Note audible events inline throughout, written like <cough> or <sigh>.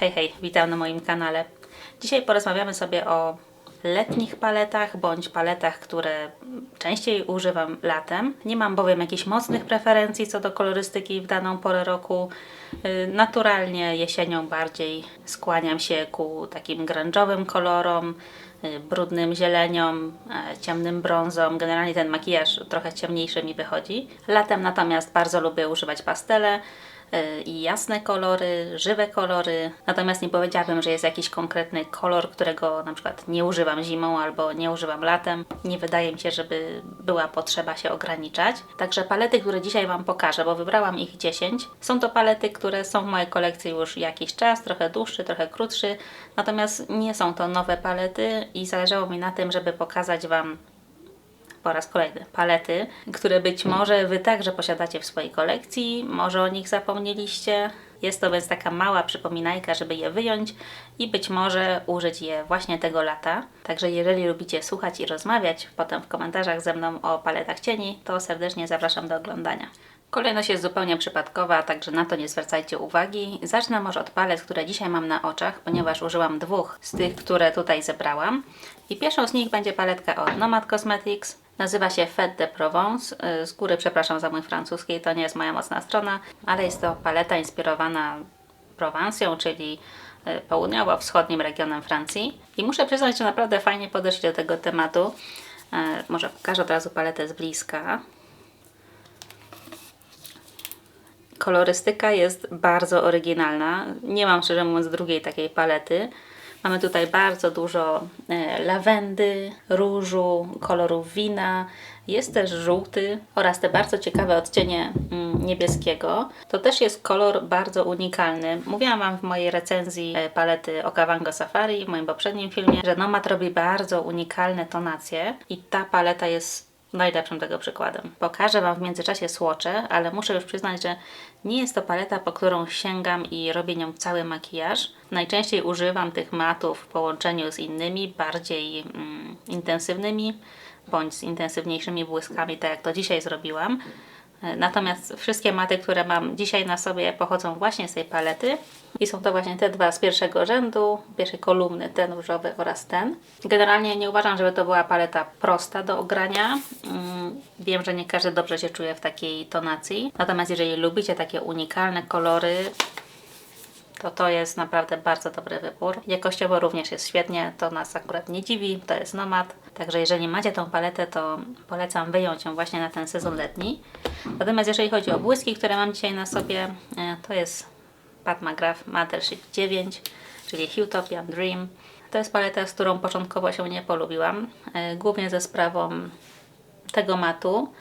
Hej, hej, witam na moim kanale. Dzisiaj porozmawiamy sobie o letnich paletach bądź paletach, które częściej używam latem. Nie mam bowiem jakichś mocnych preferencji co do kolorystyki w daną porę roku. Y, Naturalnie jesienią bardziej skłaniam się ku takim grunge'owym kolorom, y, brudnym zieleniom, e, ciemnym brązom. Generalnie ten makijaż trochę ciemniejszy mi wychodzi. Latem natomiast bardzo lubię używać pastele i jasne kolory, żywe kolory. Natomiast nie powiedziałabym, że jest jakiś konkretny kolor, którego na przykład nie używam zimą albo nie używam latem. Nie wydaje mi się, żeby była potrzeba się ograniczać. Także palety, które dzisiaj Wam pokażę, bo wybrałam ich 10, są to palety, które są w mojej kolekcji już jakiś czas, trochę dłuższy, trochę krótszy. Natomiast nie są to nowe palety i zależało mi na tym, żeby pokazać Wam po raz kolejny palety, które być może Wy także posiadacie w swojej kolekcji, może o nich zapomnieliście. Jest to więc taka mała przypominajka, żeby je wyjąć i być może użyć je właśnie tego lata. Także jeżeli lubicie słuchać i rozmawiać potem w komentarzach ze mną o paletach cieni, to serdecznie zapraszam do oglądania. Kolejność jest zupełnie przypadkowa, także na to nie zwracajcie uwagi. Zacznę może od palet, które dzisiaj mam na oczach, ponieważ użyłam dwóch z tych, które tutaj zebrałam. I pierwszą z nich będzie paletka od Nomad Cosmetics. Nazywa się Fête de Provence. Y, Z góry przepraszam za mój francuski, to nie jest moja mocna strona, ale jest to paleta inspirowana Prowansją, czyli y, południowo-wschodnim regionem Francji. I muszę przyznać, że naprawdę fajnie podeszli do tego tematu. Y, Może pokażę od razu paletę z bliska. Kolorystyka jest bardzo oryginalna. Nie mam szczerze mówiąc drugiej takiej palety. Mamy tutaj bardzo dużo e, lawendy, różu, kolorów wina. Jest też żółty oraz te bardzo ciekawe odcienie mm, niebieskiego. To też jest kolor bardzo unikalny. Mówiłam Wam w mojej recenzji e, palety Okavango Safari w moim poprzednim filmie, że Nomad robi bardzo unikalne tonacje i ta paleta jest najlepszym tego przykładem. Pokażę Wam w międzyczasie słocze, ale muszę już przyznać, że nie jest to paleta, po którą sięgam i robię nią cały makijaż. Najczęściej używam tych matów w połączeniu z innymi, bardziej mm, intensywnymi, bądź z intensywniejszymi błyskami, tak jak to dzisiaj zrobiłam. Natomiast wszystkie maty, które mam dzisiaj na sobie, pochodzą właśnie z tej palety i są to właśnie te dwa z pierwszego rzędu, pierwszej kolumny, ten różowy oraz ten. Generalnie nie uważam, żeby to była paleta prosta do ogrania. Mm, Wiem, że nie każdy dobrze się czuje w takiej tonacji. Natomiast jeżeli lubicie takie unikalne kolory, to to jest naprawdę bardzo dobry wybór. Jakościowo również jest świetnie, to nas akurat nie dziwi, to jest Nomad. Także jeżeli macie tą paletę, to polecam wyjąć ją właśnie na ten sezon letni. Natomiast jeżeli chodzi o błyski, które mam dzisiaj na sobie, e, to jest Pat McGrath Mothership 9, czyli Utopian Dream. To jest paleta, z którą początkowo się nie polubiłam, e, głównie ze sprawą tego matu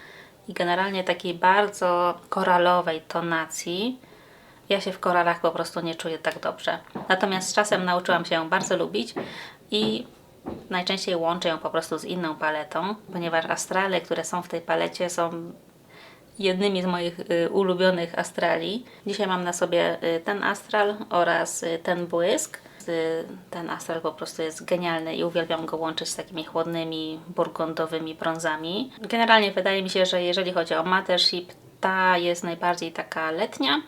i generalnie takiej bardzo koralowej tonacji. Ja się w koralach po prostu nie czuję tak dobrze. Natomiast z czasem nauczyłam się ją bardzo lubić i najczęściej łączę ją po prostu z inną paletą, ponieważ astrale, które są w tej palecie są jednymi z moich y, ulubionych astrali. Dzisiaj mam na sobie y, ten astral oraz y, ten błysk. Ten astral po prostu jest genialny i uwielbiam go łączyć z takimi chłodnymi, burgundowymi brązami. Generalnie wydaje mi się, że jeżeli chodzi o Mothership, ta jest najbardziej taka letnia,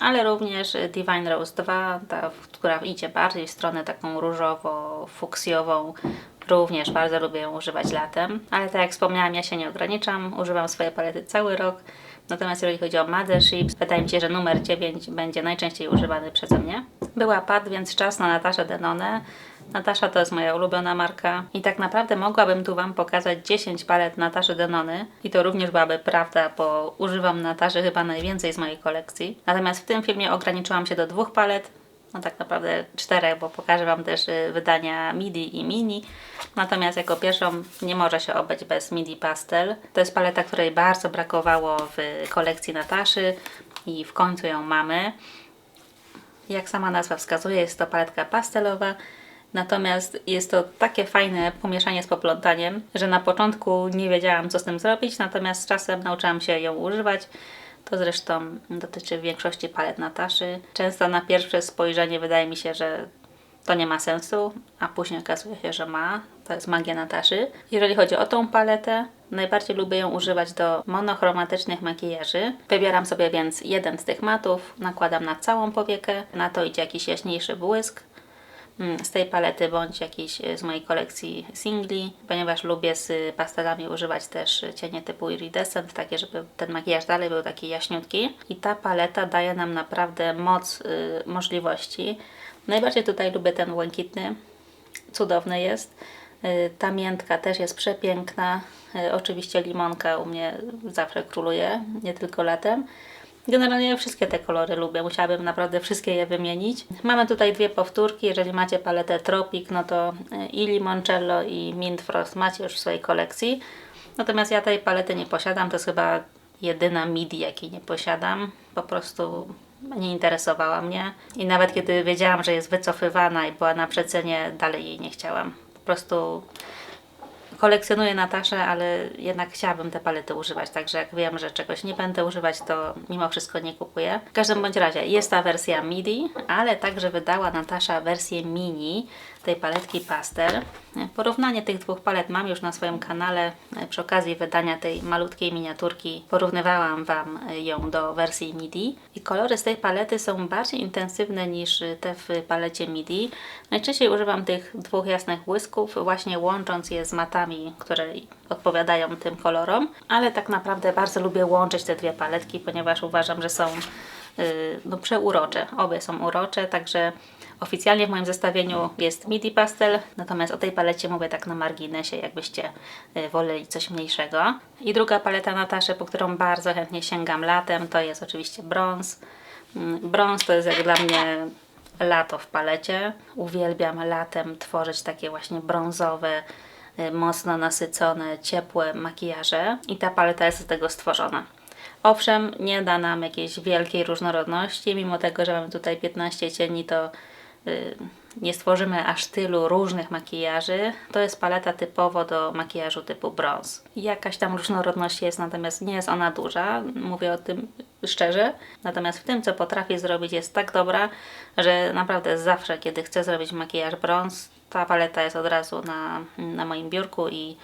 ale również Divine Rose 2, ta, która idzie bardziej w stronę taką różowo-fuksjową. Również bardzo lubię ją używać latem, ale tak jak wspomniałam, ja się nie ograniczam, używam swojej palety cały rok. Natomiast jeżeli chodzi o Mothership, wydaje mi się, że numer 9 będzie najczęściej używany przeze mnie. Była pad, więc czas na Nataszę Denone. Natasza to jest moja ulubiona marka i tak naprawdę mogłabym tu Wam pokazać 10 palet Nataszy Denony i to również byłaby prawda, bo używam Nataszy chyba najwięcej z mojej kolekcji. Natomiast w tym filmie ograniczyłam się do dwóch palet, no tak naprawdę czterech, bo pokażę Wam też y, wydania MIDI i Mini. Natomiast jako pierwszą nie może się obejść bez MIDI Pastel. To jest paleta, której bardzo brakowało w kolekcji Nataszy i w końcu ją mamy. Jak sama nazwa wskazuje, jest to paletka pastelowa. Natomiast jest to takie fajne pomieszanie z poplątaniem, że na początku nie wiedziałam, co z tym zrobić, natomiast z czasem nauczyłam się ją używać. To zresztą dotyczy większości palet Nataszy. Często na pierwsze spojrzenie wydaje mi się, że to nie ma sensu, a później okazuje się, że ma. To jest magia Nataszy. Jeżeli chodzi o tą paletę, najbardziej lubię ją używać do monochromatycznych makijaży. Wybieram sobie więc jeden z tych matów, nakładam na całą powiekę, na to idzie jakiś jaśniejszy błysk z tej palety bądź jakiś y, z mojej kolekcji singli, ponieważ lubię z pastelami używać też cienie typu iridescent, takie żeby ten makijaż dalej był taki jaśniutki. I ta paleta daje nam naprawdę moc y, możliwości. Najbardziej tutaj lubię ten błękitny, cudowny jest. Y, Ta miętka też jest przepiękna. Y, Oczywiście limonka u mnie zawsze króluje, nie tylko latem. Generalnie wszystkie te kolory lubię, musiałabym naprawdę wszystkie je wymienić. Mamy tutaj dwie powtórki, jeżeli macie paletę Tropic, no to y, i Limoncello i Mint Frost macie już w swojej kolekcji. Natomiast ja tej palety nie posiadam, to jest chyba jedyna midi, jakiej nie posiadam. Po prostu nie interesowała mnie i nawet kiedy wiedziałam, że jest wycofywana i była na przecenie, dalej jej nie chciałam. Po prostu kolekcjonuję Nataszę, ale jednak chciałabym te palety używać, także jak wiem, że czegoś nie będę używać, to mimo wszystko nie kupuję. W każdym bądź razie jest ta wersja MIDI, ale także wydała Natasza wersję mini tej paletki Pastel. Porównanie tych dwóch palet mam już na swoim kanale. Przy okazji wydania tej malutkiej miniaturki porównywałam Wam ją do wersji MIDI. I kolory z tej palety są bardziej intensywne niż te w palecie MIDI. Najczęściej używam tych dwóch jasnych błysków, właśnie łącząc je z matami, które odpowiadają tym kolorom. Ale tak naprawdę bardzo lubię łączyć te dwie paletki, ponieważ uważam, że są yy, no, przeurocze. Obie są urocze, także Oficjalnie w moim zestawieniu jest midi pastel, natomiast o tej palecie mówię tak na marginesie, jakbyście y, woleli coś mniejszego. I druga paleta Nataszy, po którą bardzo chętnie sięgam latem, to jest oczywiście brąz. Mm, Brąz to jest jak dla mnie lato w palecie. Uwielbiam latem tworzyć takie właśnie brązowe, y, mocno nasycone, ciepłe makijaże i ta paleta jest z tego stworzona. Owszem, nie da nam jakiejś wielkiej różnorodności, mimo tego, że mamy tutaj 15 cieni, to nie stworzymy aż tylu różnych makijaży. To jest paleta typowo do makijażu typu brąz. Jakaś tam różnorodność jest, natomiast nie jest ona duża, mówię o tym szczerze. Natomiast w tym, co potrafię zrobić, jest tak dobra, że naprawdę zawsze, kiedy chcę zrobić makijaż brąz, ta paleta jest od razu na, na moim biurku i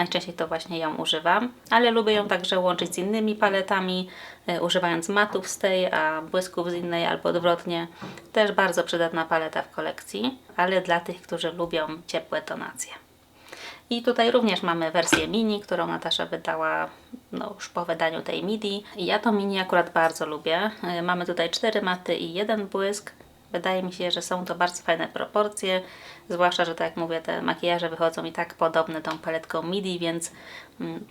Najczęściej to właśnie ją używam, ale lubię ją także łączyć z innymi paletami, y, używając matów z tej, a błysków z innej albo odwrotnie. Też bardzo przydatna paleta w kolekcji, ale dla tych, którzy lubią ciepłe tonacje. I tutaj również mamy wersję mini, którą Natasza wydała no, już po wydaniu tej midi. I ja to mini akurat bardzo lubię. Y, Mamy tutaj cztery maty i jeden błysk. Wydaje mi się, że są to bardzo fajne proporcje, zwłaszcza, że tak jak mówię, te makijaże wychodzą i tak podobne tą paletką MIDI, więc mm,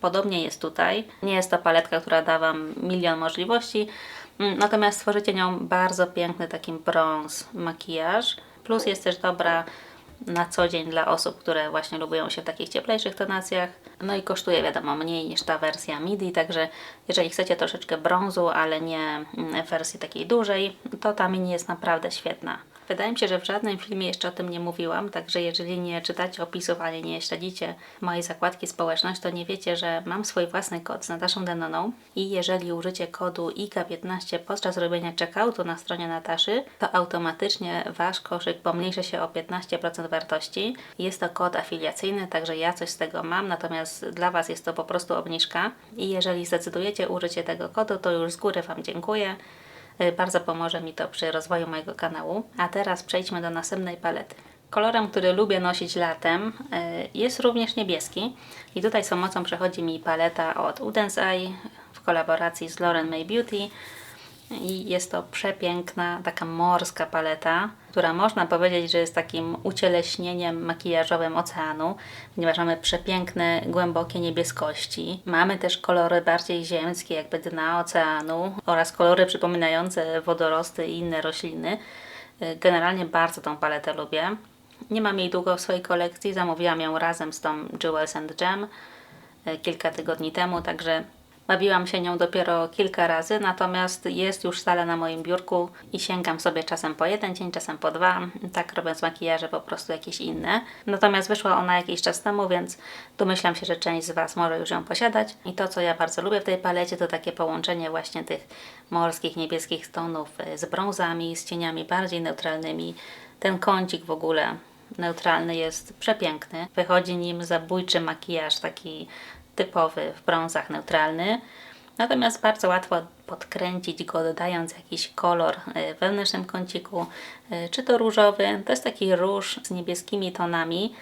podobnie jest tutaj. Nie jest to paletka, która da Wam milion możliwości, mm, natomiast stworzycie nią bardzo piękny taki brąz makijaż. Plus jest też dobra na co dzień dla osób, które właśnie lubią się w takich cieplejszych tonacjach. No i kosztuje wiadomo mniej niż ta wersja MIDI, także jeżeli chcecie troszeczkę brązu, ale nie mm, wersji takiej dużej, to ta mini jest naprawdę świetna. Wydaje mi się, że w żadnym filmie jeszcze o tym nie mówiłam, także jeżeli nie czytacie opisów, ani nie śledzicie mojej zakładki społeczność, to nie wiecie, że mam swój własny kod z Nataszą Denoną i jeżeli użycie kodu IKA15 podczas robienia checkoutu na stronie Nataszy, to automatycznie Wasz koszyk pomniejszy się o 15% wartości. Jest to kod afiliacyjny, także ja coś z tego mam, natomiast dla Was jest to po prostu obniżka i jeżeli zdecydujecie użycie tego kodu, to już z góry Wam dziękuję. Y, Bardzo pomoże mi to przy rozwoju mojego kanału. A teraz przejdźmy do następnej palety. Kolorem, który lubię nosić latem y, jest również niebieski. I tutaj z pomocą przechodzi mi paleta od Udens Eye w kolaboracji z Lauren May Beauty. I jest to przepiękna, taka morska paleta, która można powiedzieć, że jest takim ucieleśnieniem makijażowym oceanu, ponieważ mamy przepiękne, głębokie niebieskości. Mamy też kolory bardziej ziemskie, jakby dna oceanu oraz kolory przypominające wodorosty i inne rośliny. Generalnie bardzo tą paletę lubię. Nie mam jej długo w swojej kolekcji, zamówiłam ją razem z tą Jewels and Gem e, kilka tygodni temu, także Bawiłam się nią dopiero kilka razy, natomiast jest już stale na moim biurku i sięgam sobie czasem po jeden dzień, czasem po dwa, tak robiąc makijaże po prostu jakieś inne. Natomiast wyszła ona jakiś czas temu, więc domyślam się, że część z Was może już ją posiadać. I to, co ja bardzo lubię w tej palecie, to takie połączenie właśnie tych morskich, niebieskich tonów z brązami, z cieniami bardziej neutralnymi. Ten kącik w ogóle neutralny jest przepiękny. Wychodzi nim zabójczy makijaż, taki typowy w brązach neutralny. Natomiast bardzo łatwo podkręcić go, dodając jakiś kolor y, w wewnętrznym kąciku, y, czy to różowy. To jest taki róż z niebieskimi tonami,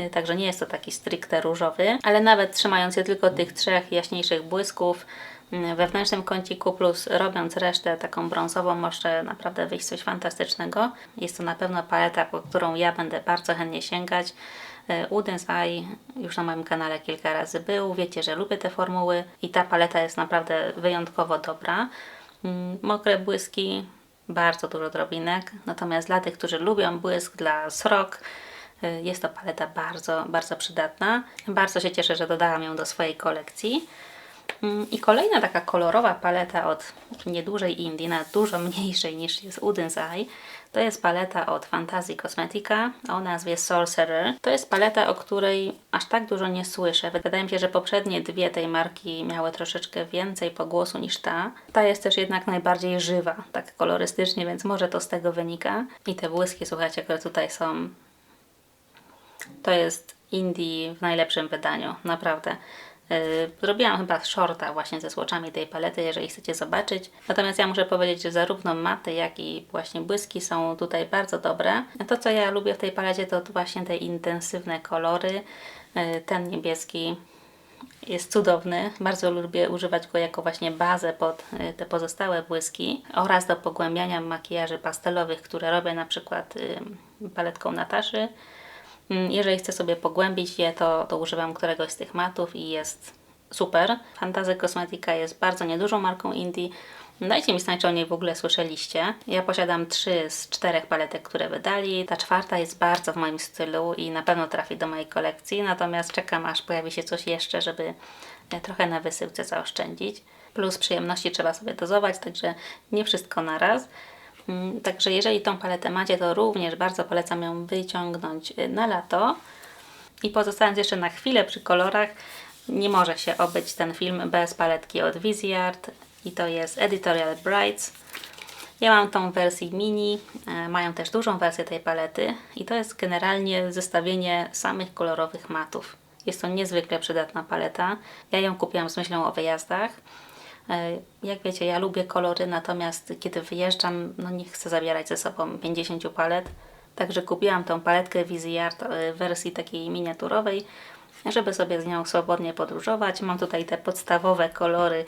y, także nie jest to taki stricte różowy, ale nawet trzymając się tylko tych trzech jaśniejszych błysków, w wewnętrznym kąciku plus robiąc resztę taką brązową może naprawdę wyjść coś fantastycznego. Jest to na pewno paleta, po którą ja będę bardzo chętnie sięgać. Udens Eye już na moim kanale kilka razy był, wiecie, że lubię te formuły i ta paleta jest naprawdę wyjątkowo dobra. Mm, Mokre błyski, bardzo dużo drobinek, natomiast dla tych, którzy lubią błysk, dla srok, y, jest to paleta bardzo, bardzo przydatna. Bardzo się cieszę, że dodałam ją do swojej kolekcji. Mm, I kolejna taka kolorowa paleta od niedużej Indii, na dużo mniejszej niż jest Udens Eye, to jest paleta od Fantasy Cosmetica o nazwie Sorcerer. To jest paleta, o której aż tak dużo nie słyszę. Wydaje mi się, że poprzednie dwie tej marki miały troszeczkę więcej pogłosu niż ta. Ta jest też jednak najbardziej żywa, tak kolorystycznie, więc może to z tego wynika. I te błyski, słuchajcie, które tutaj są, to jest Indie w najlepszym wydaniu, naprawdę. Y, zrobiłam chyba shorta właśnie ze słoczami tej palety, jeżeli chcecie zobaczyć. Natomiast ja muszę powiedzieć, że zarówno maty, jak i właśnie błyski są tutaj bardzo dobre. To, co ja lubię w tej palecie, to właśnie te intensywne kolory. Y, ten niebieski jest cudowny. Bardzo lubię używać go jako właśnie bazę pod y, te pozostałe błyski oraz do pogłębiania makijaży pastelowych, które robię na przykład paletką Nataszy jeżeli chcę sobie pogłębić je, to, to używam któregoś z tych matów i jest super. Fantasy Cosmetica jest bardzo niedużą marką Indie. Dajcie mi znać, czy o niej w ogóle słyszeliście. Ja posiadam trzy z czterech paletek, które wydali. Ta czwarta jest bardzo w moim stylu i na pewno trafi do mojej kolekcji, natomiast czekam aż pojawi się coś jeszcze, żeby trochę na wysyłce zaoszczędzić. Plus przyjemności trzeba sobie dozować, także nie wszystko na raz. Mm, także jeżeli tą paletę macie, to również bardzo polecam ją wyciągnąć y, na lato. I pozostając jeszcze na chwilę przy kolorach, nie może się obyć ten film bez paletki od Viziart i to jest Editorial Brights. Ja mam tą wersję mini, e, mają też dużą wersję tej palety i to jest generalnie zestawienie samych kolorowych matów. Jest to niezwykle przydatna paleta. Ja ją kupiłam z myślą o wyjazdach. E, jak wiecie, ja lubię kolory, natomiast kiedy wyjeżdżam, no nie chcę zabierać ze sobą 50 palet. Także kupiłam tą paletkę Viziart e, w wersji takiej miniaturowej, żeby sobie z nią swobodnie podróżować. Mam tutaj te podstawowe kolory,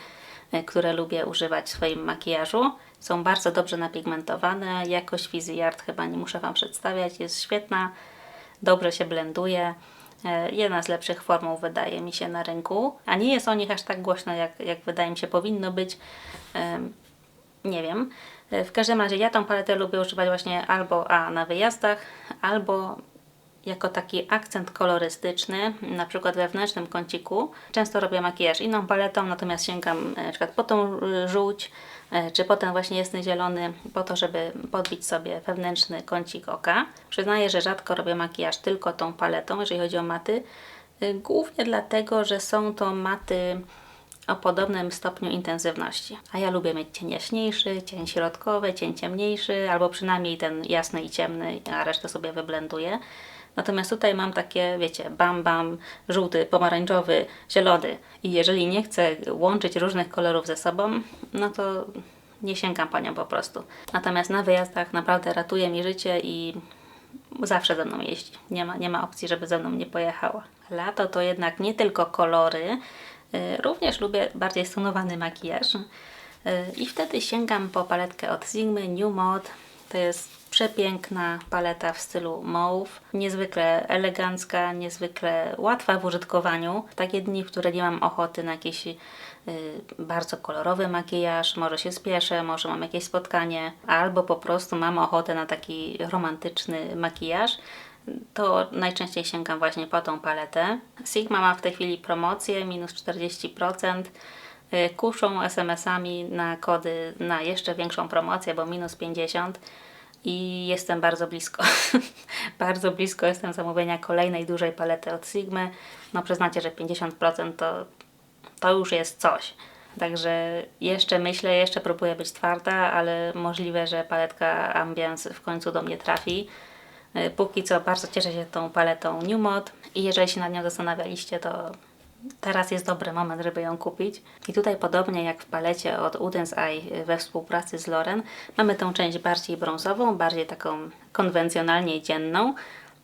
e, które lubię używać w swoim makijażu. Są bardzo dobrze napigmentowane. Jakość Viziart chyba nie muszę Wam przedstawiać, jest świetna, dobrze się blenduje. E, jedna z lepszych formuł wydaje mi się na rynku, a nie jest o nich aż tak głośno, jak, jak wydaje mi się powinno być. Nie wiem. E, w każdym razie ja tą paletę lubię używać właśnie albo a na wyjazdach, albo jako taki akcent kolorystyczny, na przykład we wewnętrznym kąciku. Często robię makijaż inną paletą, natomiast sięgam e, na przykład po tą żółć, e, czy po ten właśnie jasny zielony, po to, żeby podbić sobie wewnętrzny kącik oka. Przyznaję, że rzadko robię makijaż tylko tą paletą, jeżeli chodzi o maty, e, głównie dlatego, że są to maty o podobnym stopniu intensywności. A ja lubię mieć cień jaśniejszy, cień środkowy, cień ciemniejszy, albo przynajmniej ten jasny i ciemny, a resztę sobie wyblenduję. Natomiast tutaj mam takie, wiecie, bam, bam, żółty, pomarańczowy, zielony. I jeżeli nie chcę łączyć różnych kolorów ze sobą, no to nie sięgam po nią po prostu. Natomiast na wyjazdach naprawdę ratuje mi życie i zawsze ze mną jeździ. Nie ma, nie ma opcji, żeby ze mną nie pojechała. Lato to jednak nie tylko kolory, y, również lubię bardziej stonowany makijaż. Y, I wtedy sięgam po paletkę od Sigmy New Mode. To jest Przepiękna paleta w stylu mauve, niezwykle elegancka, niezwykle łatwa w użytkowaniu. Takie dni, w które nie mam ochoty na jakiś y, bardzo kolorowy makijaż, może się spieszę, może mam jakieś spotkanie, albo po prostu mam ochotę na taki romantyczny makijaż, to najczęściej sięgam właśnie po tą paletę. Sigma ma w tej chwili promocję minus 40%. Y, kuszą SMS-ami na kody na jeszcze większą promocję, bo minus 50% i jestem bardzo blisko. <laughs> bardzo blisko jestem zamówienia kolejnej dużej palety od Sigmy. No przyznacie, że 50% to, to już jest coś. Także jeszcze myślę, jeszcze próbuję być twarda, ale możliwe, że paletka Ambience w końcu do mnie trafi. E, Póki co bardzo cieszę się tą paletą New Mod i jeżeli się nad nią zastanawialiście, to teraz jest dobry moment, żeby ją kupić. I tutaj podobnie jak w palecie od Udens Eye we współpracy z Loren, mamy tą część bardziej brązową, bardziej taką konwencjonalnie dzienną,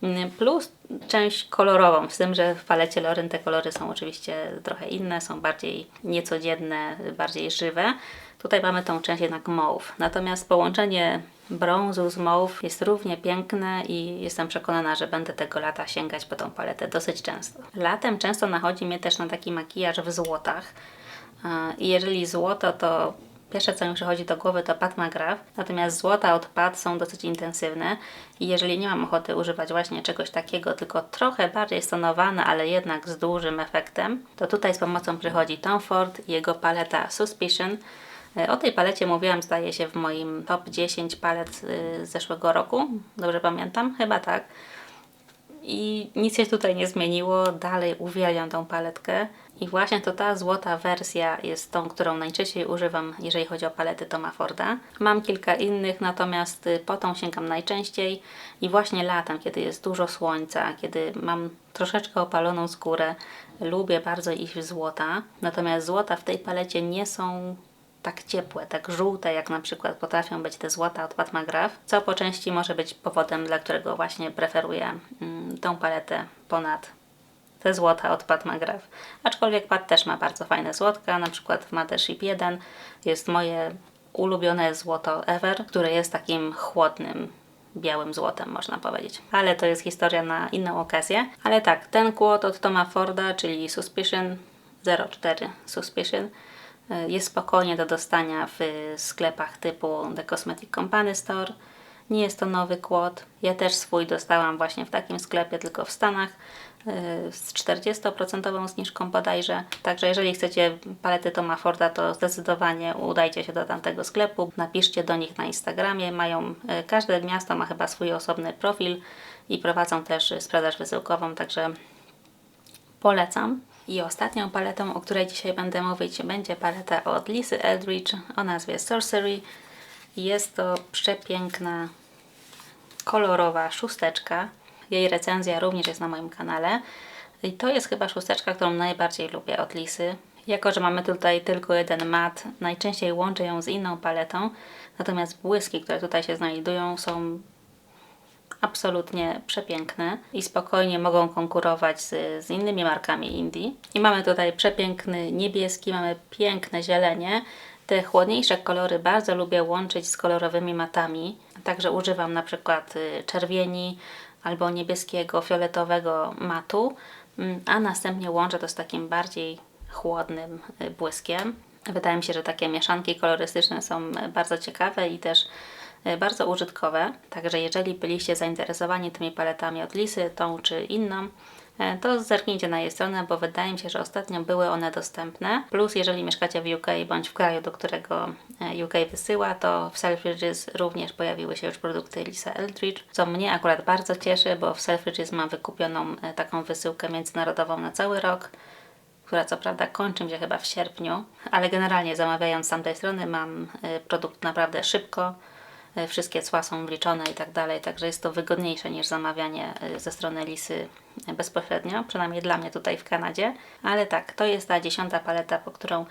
mm, plus część kolorową, z tym, że w palecie Loren te kolory są oczywiście trochę inne, są bardziej niecodzienne, bardziej żywe. Tutaj mamy tą część jednak mauve. Natomiast połączenie brązu z mauve jest równie piękne i jestem przekonana, że będę tego lata sięgać po tą paletę dosyć często. Latem często nachodzi mnie też na taki makijaż w złotach. A, I jeżeli złoto, to pierwsze co mi przychodzi do głowy to Pat McGrath, natomiast złota od Pat są dosyć intensywne i jeżeli nie mam ochoty używać właśnie czegoś takiego, tylko trochę bardziej stonowane, ale jednak z dużym efektem, to tutaj z pomocą przychodzi Tom Ford i jego paleta Suspicion, E, O tej palecie mówiłam, zdaje się, w moim top 10 palet y, z zeszłego roku. Dobrze pamiętam? Chyba tak. I nic się tutaj nie zmieniło. Dalej uwielbiam tą paletkę. I właśnie to ta złota wersja jest tą, którą najczęściej używam, jeżeli chodzi o palety Toma Forda. Mam kilka innych, natomiast y, po tą sięgam najczęściej. I właśnie latem, kiedy jest dużo słońca, kiedy mam troszeczkę opaloną skórę, lubię bardzo w złota. Natomiast złota w tej palecie nie są tak ciepłe, tak żółte, jak na przykład potrafią być te złota od Pat McGrath, co po części może być powodem, dla którego właśnie preferuję mm, tą paletę ponad te złota od Pat McGrath. Aczkolwiek Pat też ma bardzo fajne złotka, na przykład w Mothership 1 jest moje ulubione złoto ever, które jest takim chłodnym, białym złotem, można powiedzieć. Ale to jest historia na inną okazję. Ale tak, ten kłod od Toma Forda, czyli Suspicion 04 Suspicion, jest spokojnie do dostania w sklepach typu The Cosmetic Company Store. Nie jest to nowy kłod. Ja też swój dostałam właśnie w takim sklepie, tylko w Stanach y, z 40% zniżką bodajże. Także jeżeli chcecie palety Toma Forda, to zdecydowanie udajcie się do tamtego sklepu. Napiszcie do nich na Instagramie. Mają, y, każde miasto ma chyba swój osobny profil i prowadzą też y, sprzedaż wysyłkową, także polecam. I ostatnią paletą, o której dzisiaj będę mówić, będzie paleta od Lisy Eldridge o nazwie Sorcery. Jest to przepiękna, kolorowa szósteczka. Jej recenzja również jest na moim kanale. I to jest chyba szósteczka, którą najbardziej lubię od Lisy. Jako, że mamy tutaj tylko jeden mat, najczęściej łączę ją z inną paletą, natomiast błyski, które tutaj się znajdują są absolutnie przepiękne i spokojnie mogą konkurować z, z innymi markami Indii. I mamy tutaj przepiękny niebieski, mamy piękne zielenie. Te chłodniejsze kolory bardzo lubię łączyć z kolorowymi matami, także używam na przykład y, czerwieni albo niebieskiego, fioletowego matu, mm, a następnie łączę to z takim bardziej chłodnym y, błyskiem. Wydaje mi się, że takie mieszanki kolorystyczne są y, bardzo ciekawe i też bardzo użytkowe. Także jeżeli byliście zainteresowani tymi paletami od Lisy, tą czy inną, e, to zerknijcie na jej stronę, bo wydaje mi się, że ostatnio były one dostępne. Plus, jeżeli mieszkacie w UK bądź w kraju, do którego e, UK wysyła, to w Selfridges również pojawiły się już produkty Lisa Eldridge, co mnie akurat bardzo cieszy, bo w Selfridges mam wykupioną e, taką wysyłkę międzynarodową na cały rok która co prawda kończy się chyba w sierpniu, ale generalnie zamawiając z tamtej strony mam produkt naprawdę szybko, wszystkie cła są wliczone i tak dalej, także jest to wygodniejsze niż zamawianie y, ze strony Lisy bezpośrednio, przynajmniej dla mnie tutaj w Kanadzie, ale tak, to jest ta dziesiąta paleta, po którą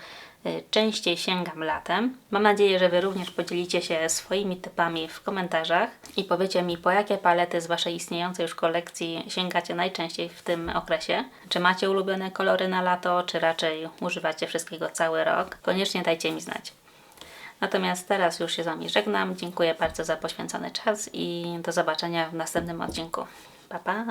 y, częściej sięgam latem. Mam nadzieję, że Wy również podzielicie się swoimi typami w komentarzach i powiecie mi, po jakie palety z Waszej istniejącej już kolekcji sięgacie najczęściej w tym okresie. Czy macie ulubione kolory na lato, czy raczej używacie wszystkiego cały rok? Koniecznie dajcie mi znać. Natomiast teraz już się z Wami żegnam. Dziękuję bardzo za poświęcony czas i do zobaczenia w następnym odcinku. Pa, pa!